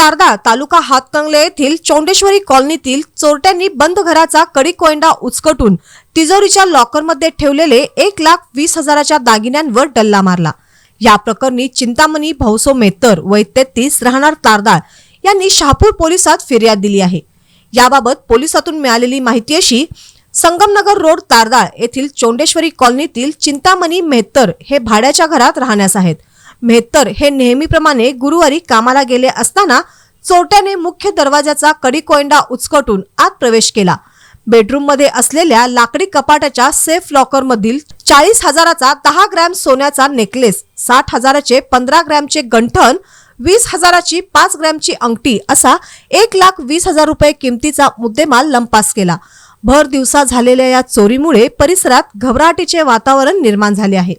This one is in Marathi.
तारदाळ तालुका हातकंगले येथील चौंडेश्वरी कॉलनीतील चोरट्यांनी बंद घराचा कडी कोयंडा उचकटून तिजोरीच्या लॉकरमध्ये ठेवलेले एक लाख वीस हजाराच्या दागिन्यांवर डल्ला मारला. या प्रकरणी चिंतामणी भाऊसो मेत्तर वय तेहतीस राहणार तारदाळ यांनी शहापूर पोलिसात फिर्याद दिली आहे. याबाबत पोलिसातून मिळालेली माहिती अशी संगमनगर रोड तारदाळ येथील चोंडेश्वरी कॉलनीतील चिंतामणी मेहतर हे भाड्याच्या घरात राहण्यास आहेत. मेहतर हे नेहमीप्रमाणे गुरुवारी कामाला गेले असताना चोरट्याने मुख्य दरवाजाचा कडी कोयंडा उचकटून आत प्रवेश केला. बेडरूममध्ये असलेल्या लाकडी कपाटाच्या सेफ लॉकर मधील चाळीस हजाराचा दहा ग्रॅम सोन्याचा नेकलेस साठ हजाराचे पंधरा ग्रॅमचे गंठन वीस हजाराची पाच ग्रॅमची अंगठी असा एक लाख वीस हजार रुपये किमतीचा मुद्देमाल लंपास केला. भर दिवसा झालेल्या या चोरीमुळे परिसरात घबराटीचे वातावरण निर्माण झाले आहे.